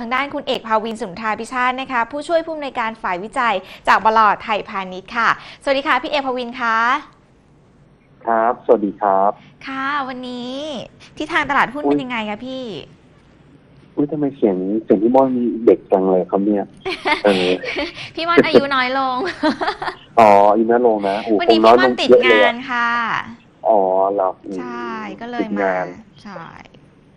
ทางด้านคุณเอกภาวินสุนทราพิชาตินะคะ ผู้ช่วยผู้อำนวยการฝ่ายวิจัยจากบลอดไทยพาณิชย์ค่ะ สวัสดีค่ะ พี่เอกภาวินคะครับ สวัสดีครับ ค่ะ วันนี้ที่ทางตลาดหุ้นอุ๊ยเป็นยังไงคะพี่อุ้ยทำไมเสียงเสียงพี่ม่อนเด็กจังเลยครับเนี่ยเออพี่ม่อนอายุน้อยลง อ๋ออีน่าลงนะโอ้วันคนี้งพี่น้อยม่ลอนงติดเยอะเลยงานอะค่ะ อ๋อเหรออืมใช่ก็เลติยดมางานใช่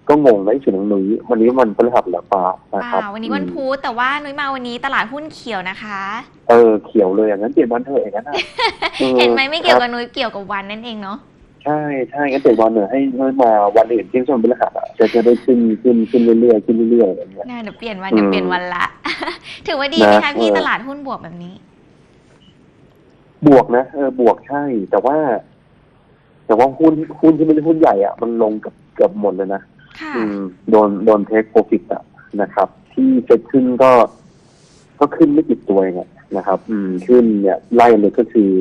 ก็งงนะไอ้เสียงหนุยวันนี้มันพฤหัสเหรอเปล่านะครับอ่าวันนี้วันอืมพุธแต่ว่านุ้ยมาวันนี้ตลาดหุ้นเขียวนะคะ เออเขียวเลยอย่างนั้นเปลี่ยนวันเถอะอย่างนั้นนะออเห็นไหมไม่เกี่ยวคกัรับบนุ้ยเกี่ยวกับวันนั่นเองเนาะใช่ใช่งั้นเปลี่ยนวันเถอะให้ให้มาวันอื่นที่ช่วงพฤหัสอะจะจะได้ขึ้นขึ้นขึ้นเรื่อยๆขึ้นเรื่อยๆอย่างเงี้ยน่าเดี๋ยวเปลี่ยนวันเดี๋ยวอืมเปลี่ยนวันละ ถือว่าดีไหมคะนะพี่เออตลาดหุ้นบวกแบบนี้ บวกนะเออบวกใช่ แต่ว่า แต่ว่าหุ้นหุ้นที่ไม่ใช่หุ้นใหญ่อะมันลงกับเกือบหมดเลยนะ ค่ะอืมโดนโดนเทคโปรฟิตอะนะครับ ที่เซ็ตขึ้นก็ ก็ขึ้นไม่กี่ตัวเองอะนะครับ อืมขึ้นเนี่ยไล่เลยก็คือ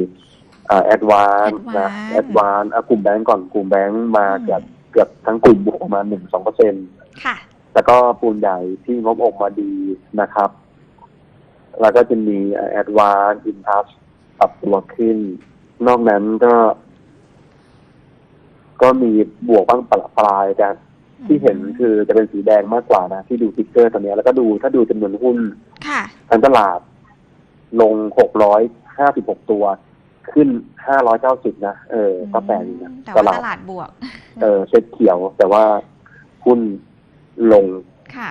อ่าแอดวานนะ Advance แอดวานอะกลุ่มแบงก์ก่อนกลุ่มแบงก์มาอืมเกือบเกือบทั้งกลุ่มบวกประมาณหนึ่งสองเปอร์เซ็นต์ค่ะ แล้วก็ปูนใหญ่ที่งบออกมาดีนะครับ แล้วก็จะมีแอดวานอินทัสปรับตัวขึ้น นอกนั้นก็ ก็มีบวกบ้างปลปลายแต่ ที่เห็นคือจะเป็นสีแดงมากกว่านะที่ดูฟิกเกอร์ตอนนี้ยแล้วก็ดูถ้าดูจำนวนหุ้นค่ะทั้งตลาด ลงหกร้อยห้าสิบหกตัว ขึ้นห้าร้อยเก้าสิบนะเออก็แปลกดีนะแต่ตว่าลาตดลาดบวก เออเซ็ตเขียว แต่ว่าหุ้นลงค่ะ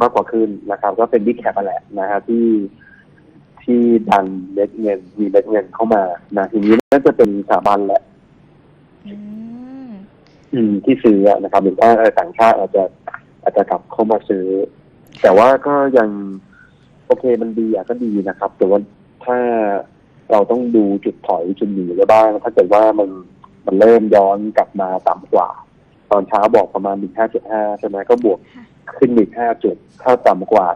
มากกว่าขึ้นนะครับ ก็เป็นบิ๊กแคปแหละนะฮะที่ที่ดันเม็ดเงินมีเม็ดเงินเข้ามานะทีนี้น่าจะเป็นสถาบันแหละ อืมอืมที่ซื้ออะนะครับ หรือว่าเออต่างชาติอาจจะอาจจะกลับเข้ามาซื้อ แต่ว่าก็ยังโอเคมันดีอะก็ดีนะครับ แต่ว่าถ้าเราต้องดูจุดถอยจุดหนีไว้บ้างถ้าเกิดว่ามันมันเริ่มย้อนกลับมาต่ำกว่า ตอนเช้าบอกประมาณหนึ่งห้าเจ็ดห้าใช่ไหมก็บวกค่ะขึ้นหนึ่งห้าจุดถ้าต่ำกว่า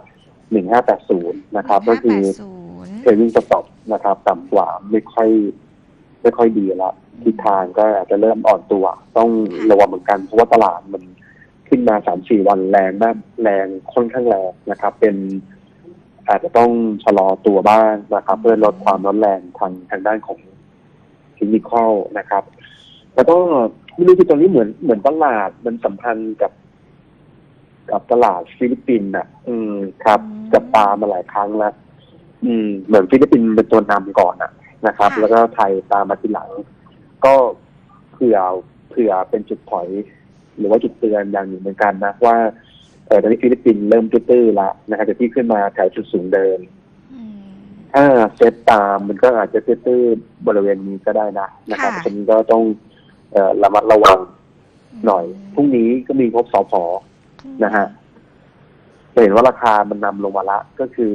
หนึ่งห้าแปดศูนย์นะครับ ก็คือ580เทรนนิ่งสต็อปนะครับ ต่ำกว่าไม่ค่อย ไม่ค่อยดีละทิศทางก็อาจจะเริ่มอ่อนตัว ต้องระวังเหมือนกันเพราะว่าตลาดมันขึ้นมาสามสี่วันแรงมากแรงค่อนข้างแรงนะครับ เป็นอาจจะต้องชะลอตัวบ้างนะครับ เพื่อลดความร้อนแรงทางทางด้านของเทคนิคอลนะครับ แล้วก็ไม่รู้คือตอนนี้เหมือนเหมือนตลาดมันสัมพันธ์กับ กับตลาดฟิลิปปินส์อะ อืมครับอืมจับตามาหลายครั้งแล้วอืมเหมือนฟิลิปปินส์เป็นตัวนำก่อนอะ นะครับค่ะแล้วก็ไทยตามมาทีหลัง ก็เผื่อเผื่อเป็นจุดถอย หรือว่าจุดเตือนอย่างหนึ่งเหมือนกันนะว่าเออตอนนี้ฟิลิปปินส์เริ่มตื้อๆละนะครับแต่ที่ขึ้นมาแถวจุดสูงเดิมอืมถ้าเซตตามมันก็อาจจะตื้อๆบริเวณนี้ก็ได้นะนะครับค่ะฉะนั้นก็ต้องเอ่อระมัดระวังหน่อยพรุ่งนี้ก็มีงบสพนะฮะจะเห็นว่าราคามันนำลงมาละ ก็คือ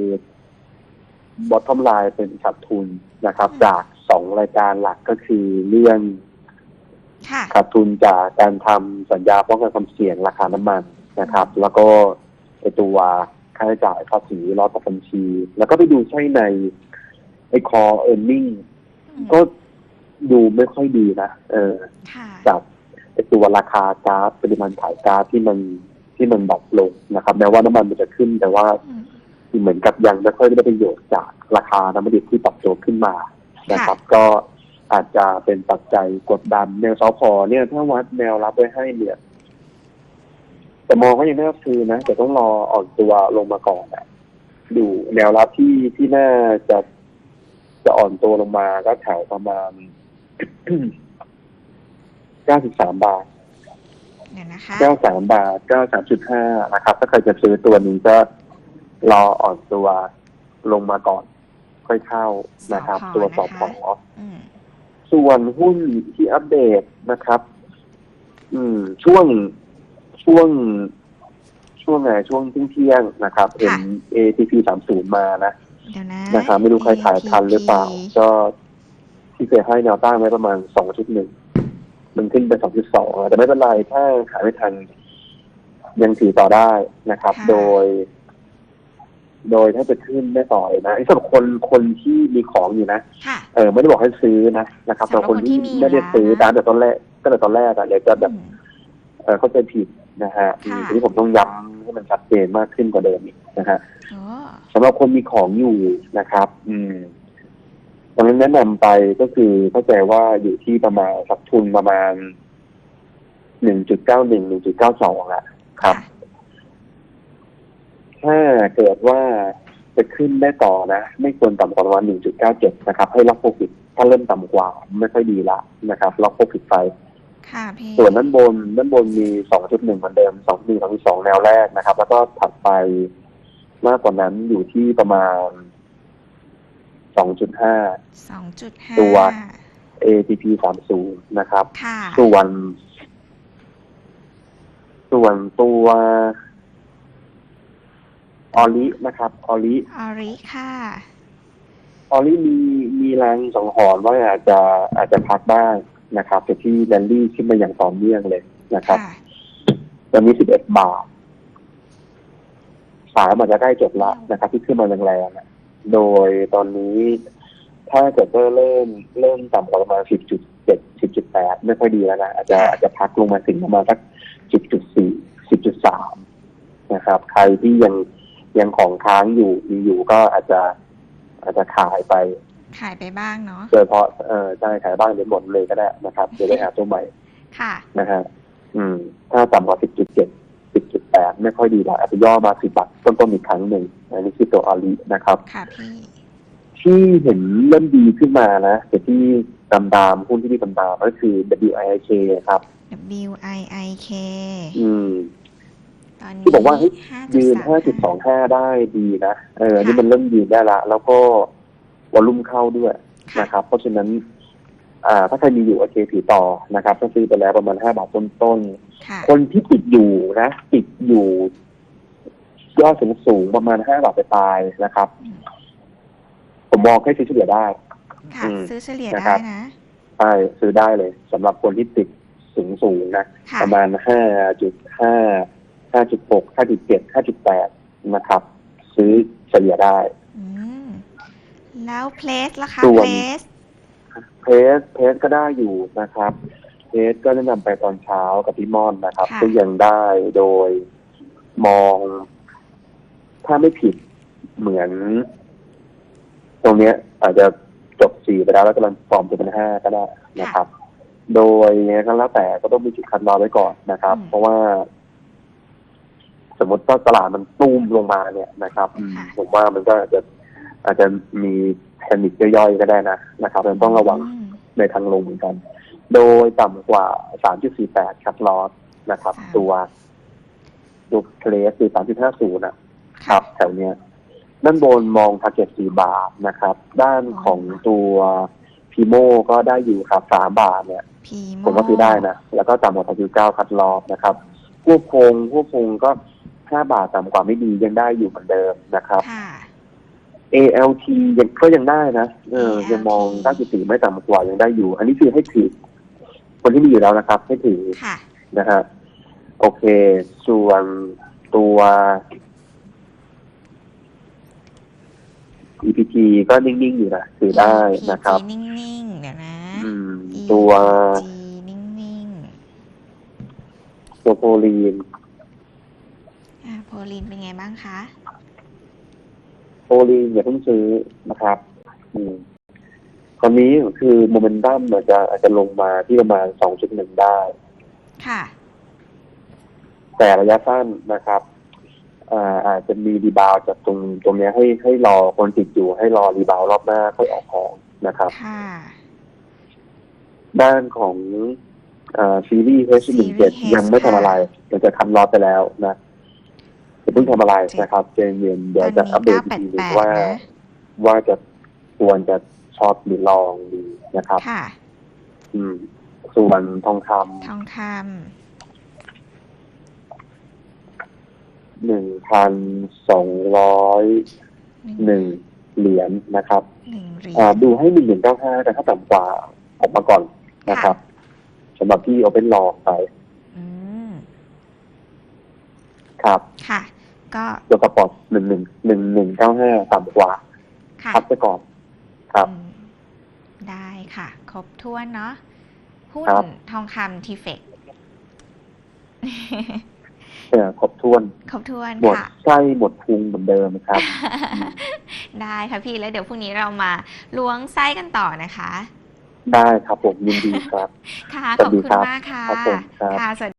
บอททอมไลน์เป็นขาดทุนนะครับ จากสองรายการหลักก็คือเรื่องค่ะขาดทุนจากการทำสัญญาป้องกันความเสี่ยงราคาน้ำมันนะครับ แล้วก็ไอตัวค่าใช้จ่ายภาษีรอต่อบัญชี แล้วก็ไปดูใช่ในไอคอเออร์เน็งก็ดูไม่ค่อยดีนะเออค่ะจากไอ้ตัวราคาก๊าซปริมาณขายก๊าซที่มันที่มันดรอปลงนะครับ แม้ว่าน้ำมันมันจะขึ้นแต่ว่า อืมเหมือนกับยังไม่ค่อยได้ประโยชน์จากราคาน้ำมันดิบที่ปรับตัวขึ้นมานะครับ ก็อาจจะเป็นปัจจัยกดดันแนวซอพอเนี่ยถ้าวัดแนวรับไว้ให้เนี่ยแต่มองก็ยังไม่น่าซื้อนะแต่ต้องรออ่อนตัวลงมาก่อนอะดูแนวรับที่ที่น่าจะจะอ่อนตัวลงมาก็แถวประมาณ93บาทเดี๋ยวนะคะ93บาท93.5นะครับ ถ้าใครจะซื้อตัวนี้ก็ รออ่อนตัวลงมาก่อน ค่อยเข้านะครับสผตัวสอนะพคะออืมส่วนหุ้นที่อัปเดตนะครับ อืม ช่วงช่วง ช่วงไหนช่วงเที่ยงๆนะครับเห็น ATP 30มานะเดี๋ยวนะนะครับไม่รู้ใครถ่ายทันหรือเปล่า ATP ก็ที่เคยให้แนวต้านไว้ประมาณ2.1มันขึ้นไป2.2แต่ไม่เป็นไรถ้าขายไม่ทัน ยังถือต่อได้นะครับค่ะโดย โดยถ้าจะขึ้นได้ต่อเลยนะไอ้สำหรับคนคนที่มีของอยู่นะค่ะ เออไม่ได้บอกให้ซื้อนะนะครับสำหรับแต่คนที่คนที่มีไม่ได้ซื้ออยู่แล้วตามแต่ตอนแรกก็แต่ตอนแรกอะเดี๋ยวจะแบบอืมเออเข้าใจผิดนะฮะค่ะ ทีนี้ผมต้องย้ำให้มันชัดเจนมากขึ้นกว่าเดิมอีกนะฮะโอ้สำหรับคนมีของอยู่นะครับ อืมดังนั้นแนะนำไปก็คือเข้าใจว่าอยู่ที่ประมาณสักทุนประมาณหนึ่งจุดเก้าหนึ่งหนึ่งจุดเก้าสองอะครับะ ถ้าเกิดว่าจะขึ้นได้ต่อนะ ไม่ควรต่ำกว่าประมาณหนึ่งจุดเก้าเจ็ดนะครับ ให้ล็อกโปรฟิตถ้าเริ่มต่ำกว่าไม่ค่อยดีละนะครับล็อกโปรฟิตไปค่ะพี่ส่วนด้านบนด้านบนมีสองจุดหนึ่งเหมือนเดิมสองหนึ่งสองสองแนวแรกนะครับ แล้วก็ถัดไปมากกว่านั้นอยู่ที่ประมาณสองจุดห้าสองจุดห้าตัว ATP สามศูนย์นะครับค่ะส่วน ส่วนตัว ออลินะครับออลิออริค่ะ ออลิมีมีแรงสังหรณ์ว่าอาจจะอาจจะพักบ้างนะครับแต่ที่แรนลี่ขึ้นมาอย่างต่อเนื่องเลยนะครับค่ะตอนนี้สิบเอ็ดบาทสามอาจจะใกล้จบละนะครับ ที่ขึ้นมาแรงๆอะโดยตอนนี้ถ้าเกิดว่าเริ่มเริ่มต่ำกว่าประมาณสิบจุดเจ็ดสิบจุดแปดไม่ค่อยดีแล้วนะอาจจะอาจจะพักลงมาถึงประมาณสักสิบจุดสี่สิบจุดสามนะครับ ใครที่ยัง ยังของค้างอยู่มีอยู่ก็อาจจะ อาจจะขายไป ขายไปบ้างเนาะโดยเฉพาะเออใช่ขายบ้างเดี๋ยวหมดเลยก็ได้นะครับเดี๋ยวไปหาตัวใหม่ค่ะนะฮะอืม ถ้าต่ำกว่า10.7 10.8ไม่ค่อยดีละอาจจะย่อมาสิบบาทต้นๆอีกครั้งหนึ่งอันนี้คือตัวออลีนะครับ ค่ะพี่ที่เห็นเริ่มดีขึ้นมานะแต่ที่ดำดามหุ้นที่มีดำดามก็คือ WIK ครับ W I I K อืม ตอนนี้ที่บอกว่าเฮ้ยยืน5.35 5.25ได้ดีนะเออนี่มันเริ่มยืนได้ละ แล้วก็วอลลุ่มเข้าด้วยค่ะนะครับ เพราะฉะนั้น อ่าถ้าใครมีอยู่โอเคถือต่อนะครับถ้าซื้อไปแล้วประมาณ5บาทต้นๆค่ะคนที่ติดอยู่นะติดอยู่ ยอดสูงสูงๆประมาณห้าบาทไปปลายๆนะครับ ผมมองให้ซื้อเฉลี่ยได้ค่ะอืมซื้อเฉลี่ยนะคได้รับนะใช่ซื้อได้เลยสำหรับคนที่ติดสูงสูงๆนะค่ะประมาณห้าจุดห้า ห้าจุดหกห้าจุดเจ็ดห้าจุดแปดนะครับ ซื้อเฉลี่ยได้ อืม แล้วเพลสล่ะคะส่วน เพลสเพสเพสก็ได้อยู่นะครับเพสก็แนะนำไปตอนเช้ากับพี่ม่อนนะครับค่ะก็ยังได้โดยมอง ถ้าไม่ผิดเหมือน ตรงเนี้ย อาจจะจบสี่ไปแล้วแล้วกำลังฟอร์มจะเป็นห้าก็ได้นะครับ โดยยังไงก็แล้วแต่ก็ต้องมีจุดคัดลอไว้ก่อนนะครับ เพราะว่าส มมติถ้าตลาดมันตุ้มลงมาเนี่ยนะครับอืมผมว่ามันก็อาจจะอาจจะมีแพนิคย่อยๆก็ได้นะนะครับเราต้องระวังอืมในทางลงเหมือนกัน โดยต่ำกว่า 3.48คัดลอสนะครับค่ะตัวตัวเพลสคือ3.50นะคค่ะรับแถวเนี้ยด้านบนมองทาร์เก็ต4บาทนะครับ ด้านของตัวพีโมก็ได้อยู่ครับ3บาทเนี่ยพีโมผมก็ซื้อได้นะ แล้วก็ต่ำกว่า3.9คัดลอสนะครับพวกคงพวกคงก็ 5 บาทต่ำกว่าไม่ดียังได้อยู่เหมือนเดิมนะครับ ค่ะ ALT ยังก็ยังได้นะเออ ALT ยังมองด้านจุดสี่ไม่ต่ำกว่ายังได้อยู่ อันนี้คือให้ถือคนที่มีอยู่แล้วนะครับ ให้ถือค่ะ นะฮะโอเค ส่วนตัว EPT ก็นิ่งๆอยู่นะถือได้นะครับ PG นิ่งๆ เดี๋ยวนะ อืม ตัว G นิ่งตัวโพลีนๆอ่าโพลินเป็นไงบ้างคะ โพลีนอย่าเพิ่งซื้อนะครับ อืมตอนนี้คือโมเมนตัมอาจจะอาจจะลงมาที่ประมาณ2.1ได้ ค่ะ แต่ระยะสั้นนะครับอ่าอาจจะมีรีบาวด์จากตรงตรงเนี้ยให้ให้รอคนติดอยู่ให้รอรีบาวด์รอบหน้าค่อยออกของนะครับ ค่ะ ด้านของอาซีรีส์ H17 Series H ยังไม่ทำอะไรค่ะเดี๋ยวจะทำรอไปแล้วนะจะ เพิ่งทำอะไรนะครับเจนเย็นเดี๋ยวจะอัปเดตอีกทีหนึงว่านะว่าจะควรจะช็อตหรือลองดีนะครับ ค่ะ อืม ส่วนทองคทองคำหนึ่งพันสองร้อยำหนึ่งเหรียญนะครับหนึ่งเหรียอ่าญ ดูให้หนึ่งหนึ่งเก้าห้าแต่ถ้าต่ำกว่าออกมาก่อนนะครับสำหรับที่เอาเป็นลองไป อืม ครับค่ะ ก็ตัวสปอร์ตหนึ่งหนึ่งหนึ่งหนึ่งเก้าห้าต่ำกว่าค่ะพักไปก่อนครับอืมได้ค่ะ ครบถ้วนเนาะหุ้นครับทองคำทีเฟกเอ่อครบถ้วนครบถ้วนหมดค่ะไส้หมดพุงเหมือนเดิมครับ ได้ค่ะพี่แล้วเดี๋ยวพรุ่งนี้เรามาล้วงไส้กันต่อนะคะ ได้ครับผมยินดีครับ ค่ะสขวัอบสดีคุณครับมากค่ะครับผมครับค่ะสวัสดี